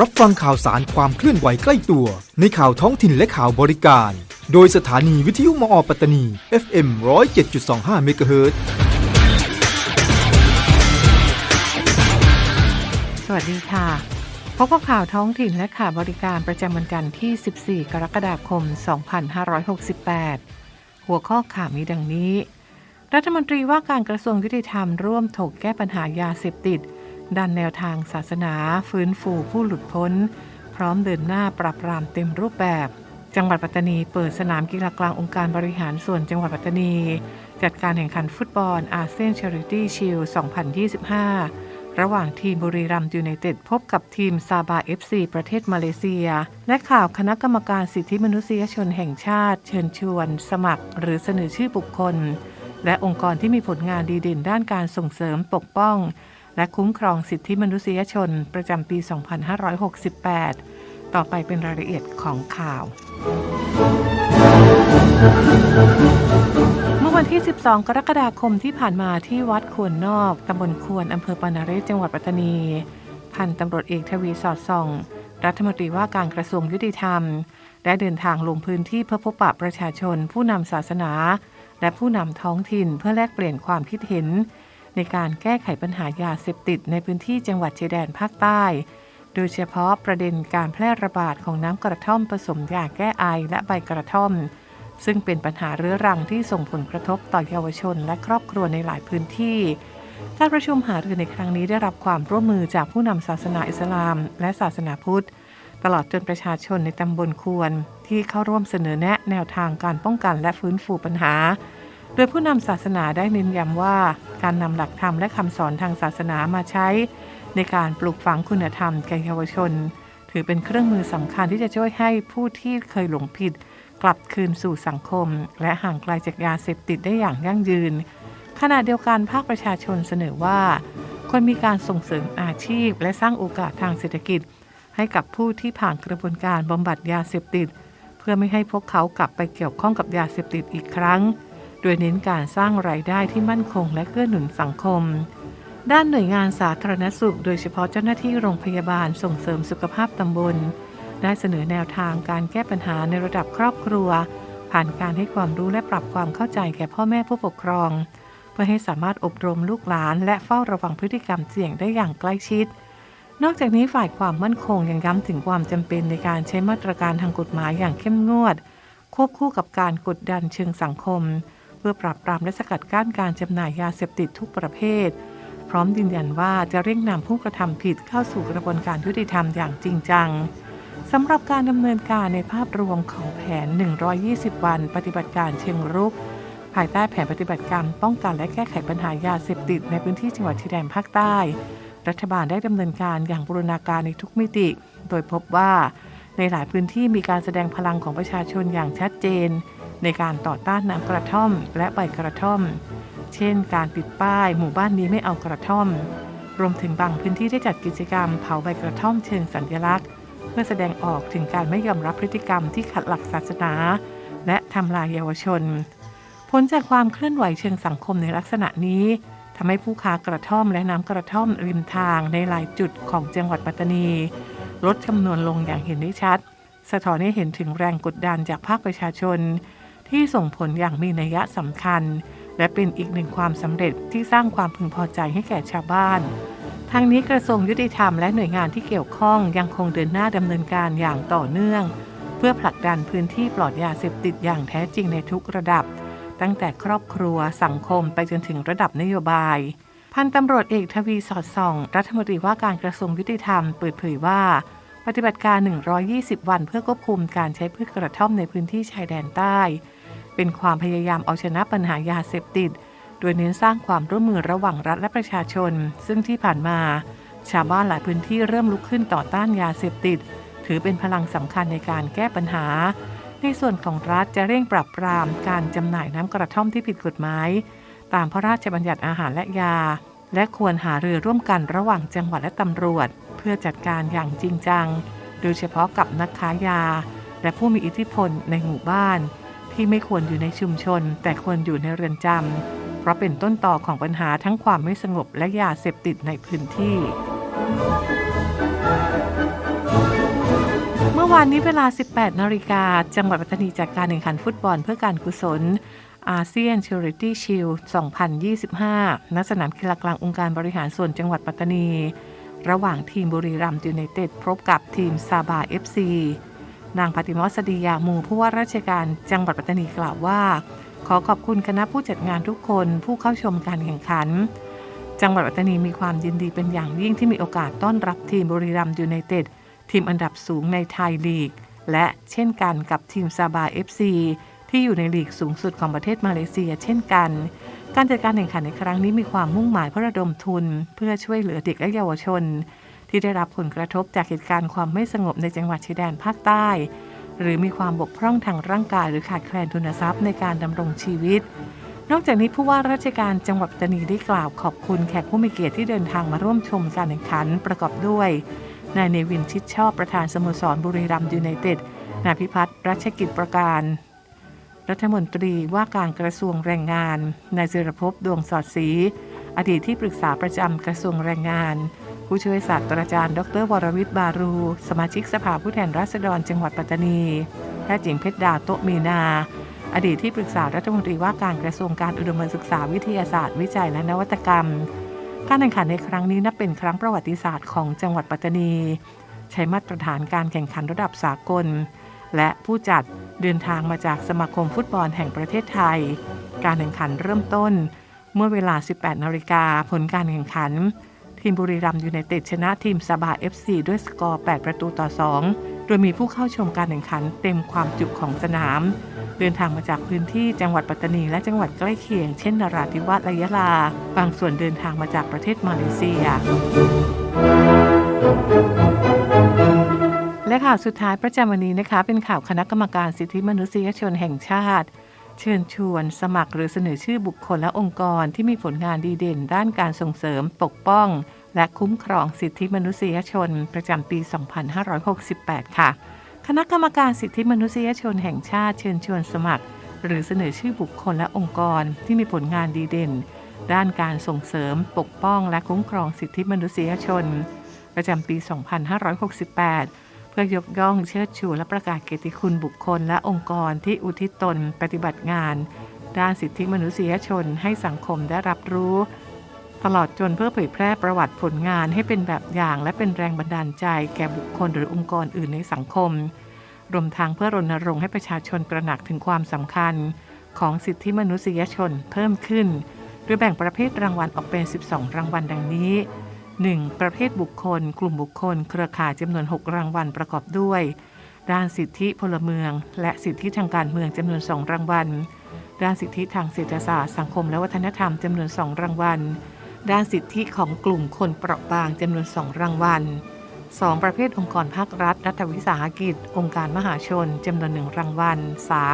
รับฟังข่าวสารความเคลื่อนไหวใกล้ตัว ในข่าวท้องถิ่นและข่าวบริการ โดยสถานีวิทยุมอปัตตานี FM 107.25เมกะเฮิรตสวัสดีค่ะ พบกับข่าวท้องถิ่นและข่าวบริการประจำวันจันทร์ที่ 14 กรกฎาคม 2568 หัวข้อข่าวมีดังนี้ รัฐมนตรีว่าการกระทรวงยุติธรรมร่วมถกแก้ปัญหายาเสพติด ดันแนวทางศาสนาฟื้นฟูผู้หลุดพ้น พร้อมเดินหน้าปราบปรามเต็มรูปแบบ จังหวัดปัตตานีเปิดสนามกีฬากลางองค์การบริหารส่วนจังหวัดปัตตานี จัดการแข่งขันฟุตบอลอาเซียนช h ริตี้ชิล2025 ระหว่างทีมบุรีรัมย์ยูไนเต็ดพบกับทีมซาบา FC ประเทศมาเลเซีย และข่าวคณะกรรมการสิทธิมนุษยชนแห่งชาติ เชิญชวน สมัคร หรือเสนอชื่อบุคคล และองค์กรที่มีผลงานดีเด่นด้านการส่งเสริมปกป้อง และคุ้มครองสิทธิมนุษยชนประจำปี 2568 ต่อไปเป็นรายละเอียดของข่าว เมื่อวันที่ 12 กรกฎาคมที่ผ่านมาที่วัดขวนนอก ตำบลขวนอำเภอปานาเรศจังหวัดปัตตานี พันตำรวจเอกทวีสอดส่อง รัฐมนตรีว่าการกระทรวงยุติธรรม ได้เดินทางลงพื้นที่เพื่อพบปะประชาชน ผู้นำศาสนา และผู้นำท้องถิ่นเพื่อแลกเปลี่ยนความคิดเห็น ในการแก้ไขปัญหายาเสพติดในพื้นที่จังหวัดชายแดนภาคใต้ โดยเฉพาะประเด็นการแพร่ระบาดของน้ำกระท่อมผสมยาแก้ไอและใบกระท่อม ซึ่งเป็นปัญหาเรื้อรังที่ส่งผลกระทบต่อเยาวชนและครอบครัวในหลายพื้นที่การประชุมหารือในครั้งนี้ได้รับความร่วมมือจากผู้นำศาสนาอิสลาม และศาสนาพุทธ ตลอดจนประชาชนในตำบลควร ที่เข้าร่วมเสนอแนะแนวทางการป้องกันและฟื้นฟูปัญหา โดยผู้นำศาสนาได้เน้นย้ำว่า การนำหลักธรรมและคำสอนทางศาสนามาใช้ ในการปลูกฝังคุณธรรมแก่เยาวชน ถือเป็นเครื่องมือสำคัญที่จะช่วยให้ผู้ที่เคยหลงผิด กลับคืนสู่สังคม และห่างไกลจากยาเสพติดได้อย่างยั่งยืน ขณะเดียวกันภาคประชาชนเสนอว่า ควรมีการส่งเสริมอาชีพ และสร้างโอกาสทางเศรษฐกิจ ให้กับผู้ที่ผ่านกระบวนการบำบัดยาเสพติด เพื่อไม่ให้พวกเขากลับไปเกี่ยวข้องกับยาเสพติดอีกครั้ง โดยเน้นการสร้างรายได้ที่มั่นคงและเกื้อหนุนสังคม ด้านหน่วยงานสาธารณสุข โดยเฉพาะเจ้าหน้าที่โรงพยาบาลส่งเสริมสุขภาพตำบล ได้เสนอแนวทางการแก้ปัญหาในระดับครอบครัว ผ่านการให้ความรู้และปรับความเข้าใจแก่พ่อแม่ผู้ปกครอง เพื่อให้สามารถอบรมลูกหลาน และเฝ้าระวังพฤติกรรมเสี่ยงได้อย่างใกล้ชิดนอกจากนี้ฝ่ายความมั่นคงยังย้ำถึงความจำเป็นในการใช้มาตรการทางกฎหมายอย่างเข้มงวด ควบคู่กับการกดดันเชิงสังคม พื่อปราบปรามและสกัดกั้นการจำหน่ายยาเสพติดทุกประเภท พร้อมยืนยันว่าจะเร่งนำผู้กระทำผิดเข้าสู่กระบวนการยุติธรรมอย่างจริงจังสำหรับการดำเนินการในภาพรวมของแผน 120 วัน ปฏิบัติการเชิงรุก ภายใต้แผนปฏิบัติการป้องกันและแก้ไขปัญหายาเสพติดในพื้นที่จังหวัดชายแดนภาคใต้ รัฐบาลได้ดำเนินการอย่างบูรณาการในทุกมิติ โดยพบว่าในหลายพื้นที่มีการแสดงพลังของประชาชนอย่างชัดเจน ในการต่อต้านน้ำกระท่อมและใบกระท่อม เช่น การปิดป้ายหมู่บ้านนี้ไม่เอากระท่อม รวมถึงบางพื้นที่ได้จัดกิจกรรมเผาใบกระท่อมเชิงสัญลักษณ์ เพื่อแสดงออกถึงการไม่ยอมรับพฤติกรรมที่ขัดหลักศาสนา และทำลายเยาวชน ผลจากความเคลื่อนไหวเชิงสังคมในลักษณะนี้ทำให้ผู้ค้ากระท่อมและน้ำกระท่อมริมทางในหลายจุดของจังหวัดปัตตานี ลดจำนวนลงอย่างเห็นได้ชัด สะท้อนให้เห็นถึงแรงกดดันจากภาคประชาชน ที่ส่งผลอย่างมีนัยสำคัญ และเป็นอีกหนึ่งความสำเร็จที่สร้างความพึงพอใจให้แก่ชาวบ้านทางนี้กระทรวงยุติธรรมและหน่วยงานที่เกี่ยวข้องยังคงเดินหน้าดำเนินการอย่างต่อเนื่อง เพื่อผลักดันพื้นที่ปลอดยาเสพติดอย่างแท้จริงในทุกระดับ ตั้งแต่ครอบครัวสังคมไปจนถึงระดับนโยบายพันตำรวจเอกทวีสอดส่อง รัฐมนตรีว่าการกระทรวงยุติธรรมเปิดเผยว่า ปฏิบัติการ 120 วันเพื่อควบคุมการใช้พืชกระท่อมในพื้นที่ชายแดนใต้ เป็นความพยายามเอาชนะปัญหายาเสพติด โดยเน้นสร้างความร่วมมือระหว่างรัฐและประชาชน ซึ่งที่ผ่านมา ชาวบ้านหลายพื้นที่เริ่มลุกขึ้นต่อต้านยาเสพติด ถือเป็นพลังสำคัญในการแก้ปัญหา ในส่วนของรัฐจะเร่งปรับปรามการจำหน่ายน้ำกระท่อมที่ผิดกฎหมาย ตามพระราชบัญญัติอาหารและยา และควรหารือร่วมกันระหว่างจังหวัดและตำรวจ เพื่อจัดการอย่างจริงจัง โดยเฉพาะกับนักค้ายา และผู้มีอิทธิพลในหมู่บ้าน ที่ไม่ควรอยู่ในชุมชน แต่ควรอยู่ในเรือนจำเพราะเป็นต้นต่อของปัญหาทั้งความไม่สงบและยาเสพติดในพื้นที่ เมื่อวานนี้เวลา 18 นาฬิกา จังหวัดปัตตานีจัดการแข่งขันฟุตบอลเพื่อการกุศลอาเซียน Charity Shield 2025 ณ สนามกีฬากลางองค์การบริหารส่วนจังหวัดปัตตานี ระหว่างทีมบุรีรัมย์ยูไนเต็ดพบกับทีมซาบา FC นางปฏิมอสดียามูผู้ว่าราชการจังหวัดปัตตานีกล่าวว่า ขอขอบคุณคณะผู้จัดงานทุกคนผู้เข้าชมการแข่งขัน จังหวัดปัตตานีมีความยินดีเป็นอย่างยิ่งที่มีโอกาสต้อนรับทีมบุรีรัมย์ยูไนเต็ดทีมอันดับสูงในไทยลีก และเช่นกันกับทีมซาบา FC ที่อยู่ในลีกสูงสุดของประเทศมาเลเซีย เช่นกัน การจัดการแข่งขันในครั้งนี้มีความมุ่งหมายเพื่อระดมทุน เพื่อช่วยเหลือเด็กและเยาวชน ที่ได้รับผลกระทบจากเหตุการณ์ความไม่สงบในจังหวัดชายแดนภาคใต้ หรือมีความบกพร่องทางร่างกาย หรือขาดแคลนทุนทรัพย์ในการดำรงชีวิต นอกจากนี้ผู้ว่าราชการจังหวัดปัตตานีได้กล่าวขอบคุณแขกผู้มีเกียรติที่เดินทางมาร่วมชมการแข่งขันประกอบด้วยนายเนวินชิดชอบประธานสโมสรบุรีรัมย์ยูไนเต็ดนายพิพัฒน์รัชกิจประการ รัฐมนตรีว่าการกระทรวงแรงงานนายศิรภพดวงสอดศรีอดีตที่ปรึกษาประจำกระทรวงแรงงาน ผู้ช่วยศาสตราจารย์ ดร วรวิทย์บารู สมาชิกสภาผู้แทนราษฎรจังหวัดปัตตานีแพทย์หญิงเพชรดาโตมีนา อดีตที่ปรึกษารัฐมนตรีว่าการกระทรวงการอุดมศึกษาวิทยาศาสตร์ วิจัยและนวัตกรรม การแข่งขันในครั้งนี้นับเป็นครั้งประวัติศาสตร์ของจังหวัดปัตตานี ใช้มาตรฐานการแข่งขันระดับสากล และผู้จัดเดินทางมาจากสมาคมฟุตบอลแห่งประเทศไทย การแข่งขันเริ่มต้น เมื่อเวลา 18 นาฬิกาผลการแข่งขัน ทีมบุรีรัมย์ยูไนเต็ดชนะทีมซาบา FC ด้วยสกอร์ 8 ประตูต่อ 2 โดยมีผู้เข้าชมการแข่งขันเต็มความจุของสนาม เดินทางมาจากพื้นที่จังหวัดปัตตานีและจังหวัดใกล้เคียง เช่นนราธิวาสและยะลา บางส่วนเดินทางมาจากประเทศมาเลเซีย และข่าวสุดท้ายประจำวันนี้นะคะ เป็นข่าวคณะกรรมการสิทธิมนุษยชนแห่งชาติ เชิญชวนสมัครหรือเสนอชื่อบุคคลและองค์กรที่มีผลงานดีเด่น ด้านการส่งเสริมปกป้อง และคุ้มครองสิทธิมนุษยชน ประจำปี 2568 ค่ะ คณะกรรมการสิทธิมนุษยชนแห่งชาติเชิญชวนสมัคร หรือเสนอชื่อบุคคลและองค์กรที่มีผลงานดีเด่น ด้านการส่งเสริม ปกป้อง และคุ้มครองสิทธิมนุษยชน ประจำปี 2568 พื่อยกย่องเชิดชูและประกาศเกียรติคุณบุคคลและองค์กรที่อุทิศตนปฏิบัติงาน ด้านสิทธิมนุษยชนให้สังคมได้รับรู้ ตลอดจนเพื่อเผยแพร่ประวัติผลงานให้เป็นแบบอย่าง และเป็นแรงบันดาลใจแก่บุคคลหรือองค์กรอื่นในสังคม รวมทั้งเพื่อรณรงค์ให้ประชาชนตระหนักถึงความสำคัญ ของสิทธิมนุษยชนเพิ่มขึ้น โดยแบ่งประเภทรางวัลออกเป็น 12 รางวัลดังนี้ 1. ประเภทบุคคล กลุ่มบุคคล เครือข่ายจำนวน 6 รางวัลประกอบด้วย ด้านสิทธิพลเมือง และสิทธิทางการเมืองจำนวน 2 รางวัล ด้านสิทธิทางเศรษฐศาสตร์สังคมและวัฒนธรรมจำนวน 2 รางวัล ด้านสิทธิของกลุ่มคนเปราะบางจำนวน 2 รางวัล 2. ประเภทองค์กรภาครัฐ รัฐวิสาหกิจ องค์การมหาชนจำนวนหนึ่งรางวัล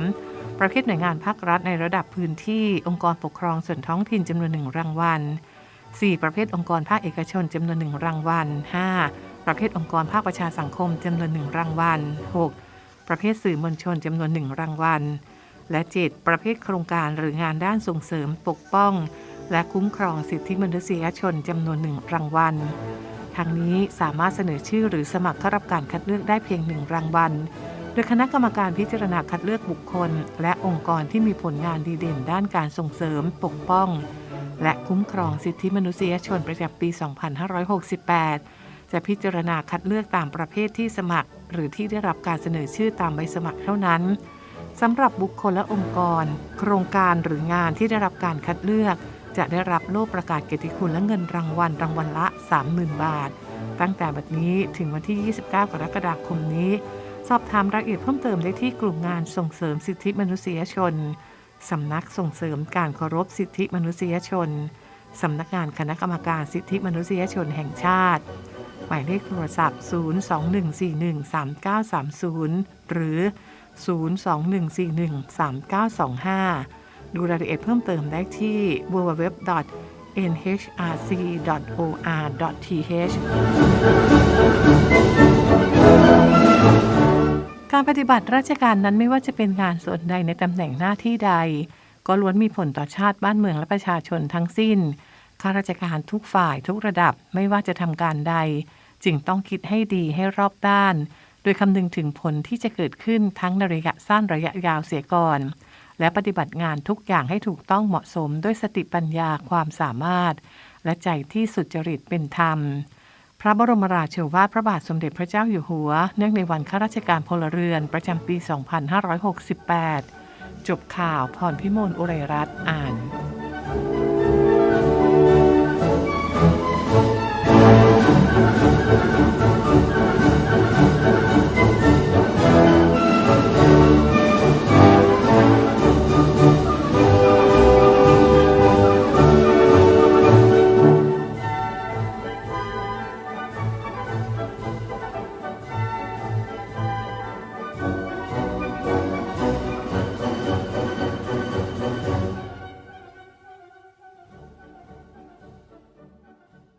3. ประเภทหน่วยงานภาครัฐในระดับพื้นที่ องค์กรปกครองส่วนท้องถิ่นจำนวนหนึ่งรางวัล 4. ประเภทองค์กรภาคเอกชนจำนวนหนึ่งรางวัล 5. ประเภทองค์กรภาคประชาสังคมจำนวนหนึ่งรางวัล 6. ประเภทสื่อมวลชนจำนวนหนึ่งรางวัล และ 7. ประเภทโครงการหรืองานด้านส่งเสริมปกป้อง และคุ้มครองสิทธิมนุษยชนจำนวนหนึ่งรางวัลทางนี้สามารถเสนอชื่อหรือสมัครเข้ารับการคัดเลือกได้เพียงหนึ่งรางวัล โดยคณะกรรมการพิจารณาคัดเลือกบุคคล และองค์กรที่มีผลงานดีเด่นด้านการส่งเสริมปกป้อง และคุ้มครองสิทธิมนุษยชนประจำปี 2568 จะพิจารณาคัดเลือกตามประเภทที่สมัคร หรือที่ได้รับการเสนอชื่อตามใบสมัครเท่านั้นสำหรับบุคคลและองค์กร โครงการหรืองานที่ได้รับการคัดเลือก จะได้รับโล่ประกาศเกียรติคุณและเงินรางวัลรางวัลละ 30,000 บาท ตั้งแต่บัดนี้ถึงวันที่ 29 กรกฎาคมนี้ สอบถามรายละเอียดเพิ่มเติมได้ที่กลุ่มงานส่งเสริมสิทธิมนุษยชน สำนักส่งเสริมการเคารพสิทธิมนุษยชน สำนักงานคณะกรรมการสิทธิมนุษยชนแห่งชาติ หมายเลขโทรศัพท์ 021413930 หรือ 021413925 ดูรายละเอียดเพิ่มเติมได้ที่ www.nhrc.or.th การปฏิบัติราชการนั้นไม่ว่าจะเป็นงานส่วนใดในตำแหน่งหน้าที่ใด ก็ล้วนมีผลต่อชาติบ้านเมืองและประชาชนทั้งสิ้น ข้าราชการทุกฝ่ายทุกระดับไม่ว่าจะทำการใด จึงต้องคิดให้ดีให้รอบด้าน โดยคำนึงถึงผลที่จะเกิดขึ้นทั้งในระยะสั้นระยะยาวเสียก่อน และปฏิบัติงานทุกอย่างให้ถูกต้องเหมาะสมด้วยสติปัญญาความสามารถ และใจที่สุจริตเป็นธรรม ระบรมราโชวาทพระบาทสมเด็จพระเจ้าอยู่หัว เนื่องในวันข้าราชการพลเรือนประจำปี 2568 จบข่าวพรพิมลอุไรรัตน์อ่าน